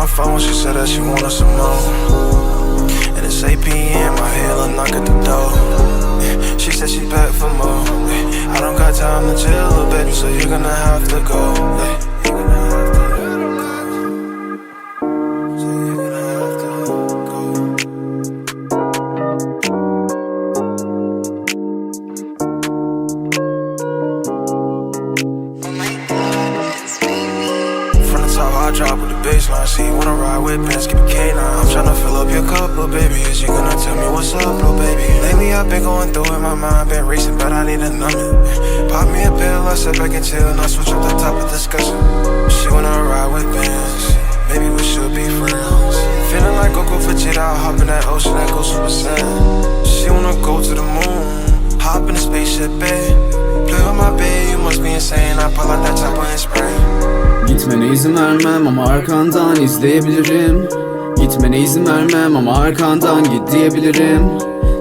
my phone, she said that she wanted some more. And it's 8 p.m., my head look knock at the door. She said she back for more. I don't got time to chill, little baby, so you're gonna have to go. I drop with the baseline. See, you wanna ride with Benz, keep a K9. I'm tryna fill up your cup, little baby. Is you gonna tell me what's up, little baby? Lately, I've been going through it, my mind been racing, but I need a number. Pop me a pill, I sit back and chill, and I switch up the top of discussion. She wanna ride with Benz, maybe we should be friends. Feeling like Goku Vegeta, hop in that ocean, that go Super Saiyan. She wanna go to the moon, hop in the spaceship, babe. İzin vermem ama arkandan izleyebilirim. Gitmene izin vermem ama arkandan git diyebilirim.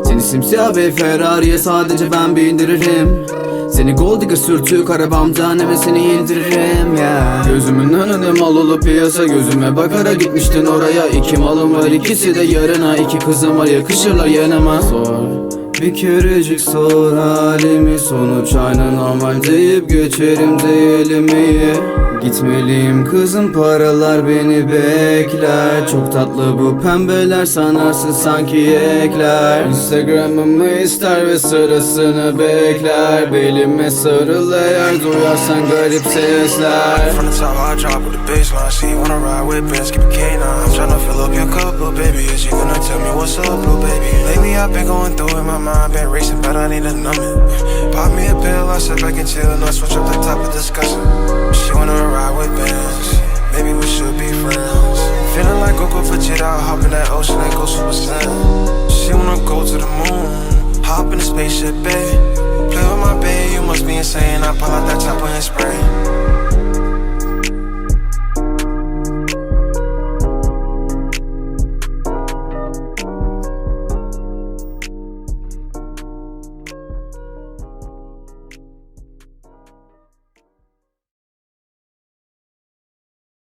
Seni simsiyah bir Ferrari'ye sadece ben bindiririm Seni gold digger sürtük arabamdan hevesini indiririm yeah. Gözümün önünde mal olup piyasa gözüme bakarak gitmiştin oraya. İki malım var ikisi de yarına. İki kızım var yakışırlar yanıma Sor bir kerecik sor halimi Sonuç aynı normal deyip geçerim diyelim iyi Gitmeliyim kızım paralar beni bekler Çok tatlı bu pembeler sanarsın sanki ekler Instagram'ımı ister ve sırasını bekler Belime sarıl eğer duyarsan garip sesler From the top, I drop with the baseline. See, you wanna ride with Benz, keep a K9. I'm tryna fill up your cup, little baby. Is you tell me what's up, little baby? Lately, I've been going through it, my mind been racing, but I need a number. Pop me a pill, I sit back and chill, and I switch up the top of discussion. She wanna ride with Benz, maybe we should be friends. Feeling like Goku Vegeta, I hop in that ocean and go Super Saiyan. She wanna go to the moon, hop in the spaceship, babe. Play with my babe, you must be insane. I pull out that chopper and spray.